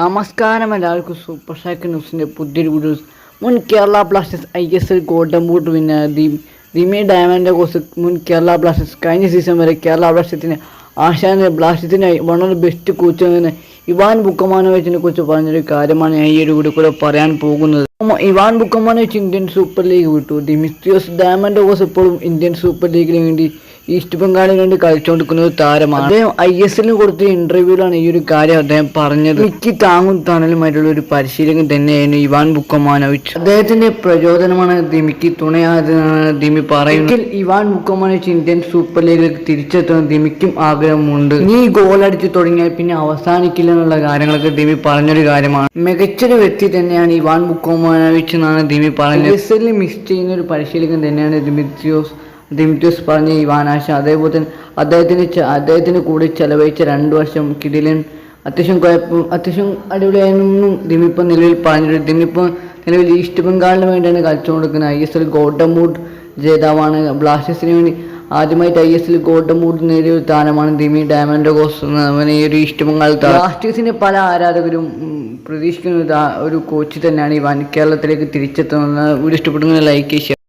നമസ്കാരം എല്ലാവർക്കും. Super shack ന്യൂസിന്റെ പുതിയൊരു വീഡിയോസ് മുൻ Kerala Blasters I S L golden boot winner the Dimi ഡയമന്റെ മുൻ കേരള ബ്ലാസ്റ്റേഴ്സ് കഴിഞ്ഞ സീസൺ വരെ കേരള ബ്ലാസ്റ്റേഴ്സിന് ആശാന ബ്ലാസ്റ്റേഴ്സിനായി one of the best coach എന്ന് ഇവാൻ ബുക്കമാനോവിച്ചിനെ കുറിച്ച് പറഞ്ഞൊരു കാര്യമാണ് ഞാൻ ഈ ഒരു വീഡിയോ കൂടെ പറയാൻ പോകുന്നത്. Ivan Vukomanovic Indian super league വിട്ടു. ദി മിസ്റ്റിയോസ് ഡയമന്റെ കോസ് ഇപ്പോഴും ഇന്ത്യൻ സൂപ്പർ ലീഗിന് വേണ്ടി ഈസ്റ്റ് ബംഗാളിന് വേണ്ടി കളിച്ചുകൊണ്ടിരിക്കുന്ന ഒരു താരമാണ്. അദ്ദേഹം ഐ എസ് എല്ലിന് കൊടുത്ത ഇന്റർവ്യൂവിലാണ് ഈ ഒരു കാര്യം അദ്ദേഹം പറഞ്ഞത്. മിക്ക് താങ്ങും തണലുമായിട്ടുള്ള ഒരു പരിശീലകൻ തന്നെയാണ് ഇവാൻ ബുക്കമാനോവിച്ച്. അദ്ദേഹത്തിന്റെ പ്രചോദനമാണ് ദിമിക്ക് തുണയായതെന്നാണ് ദിമി പറയുന്നത്. ഇവാൻ ബുക്കമാനോവിച്ച് ഇന്ത്യൻ സൂപ്പർ ലീഗിലേക്ക് തിരിച്ചെത്താൻ ദിമിക്കും ആഗ്രഹമുണ്ട്. നീ ഗോൾ അടിച്ചു തുടങ്ങിയാൽ പിന്നെ അവസാനിക്കില്ല എന്നുള്ള കാര്യങ്ങളൊക്കെ ദിമി പറഞ്ഞൊരു കാര്യമാണ്. മികച്ചൊരു വ്യക്തി തന്നെയാണ് ഇവാൻ ബുക്കോമാനോവിച്ച് എന്നാണ് ദിമി പറഞ്ഞത്. എസ് എല്ലിൽ മിസ് ചെയ്യുന്ന ഒരു പരിശീലകൻ തന്നെയാണ് ദിമിത്രിയോസ് ദിമിത്രിയോസ് പറഞ്ഞ വാനാശ അതേപോലെ തന്നെ അദ്ദേഹത്തിന് അദ്ദേഹത്തിന് കൂടി ചെലവഴിച്ച രണ്ട് വർഷം കിടിലൻ അത്യാവശ്യം കുഴപ്പം അത്യാവശ്യം അടിപൊളിയായിരുന്നു ദിമിപ്പം നിലവിൽ പറഞ്ഞിട്ടുണ്ട്. ദിമിപ്പം നിലവിൽ ഈസ്റ്റ് ബംഗാളിന് വേണ്ടിയാണ് കളിച്ചുകൊണ്ടിരിക്കുന്നത് ഐ എസ് എൽ ഗോഡമൂഡ് ജേതാവാണ്. ബ്ലാസ്റ്റേഴ്സിന് വേണ്ടി ആദ്യമായിട്ട് ഐ എസ് എൽ ഗോഡമൂഡ് നേടിയ ഒരു താരമാണ് ദിമി ഡയമൻഡോ കോസ് അവന് ഈ ഒരു ഈസ്റ്റ് ബംഗാൾ ബ്ലാസ്റ്റേഴ്സിന്റെ പല ആരാധകരും പ്രതീക്ഷിക്കുന്ന ഒരു കോച്ച് തന്നെയാണ് ഇവാൻ. കേരളത്തിലേക്ക് തിരിച്ചെത്തുന്നത്. ഇഷ്ടപ്പെടുന്ന ലൈക്ക് ചെയ്യുക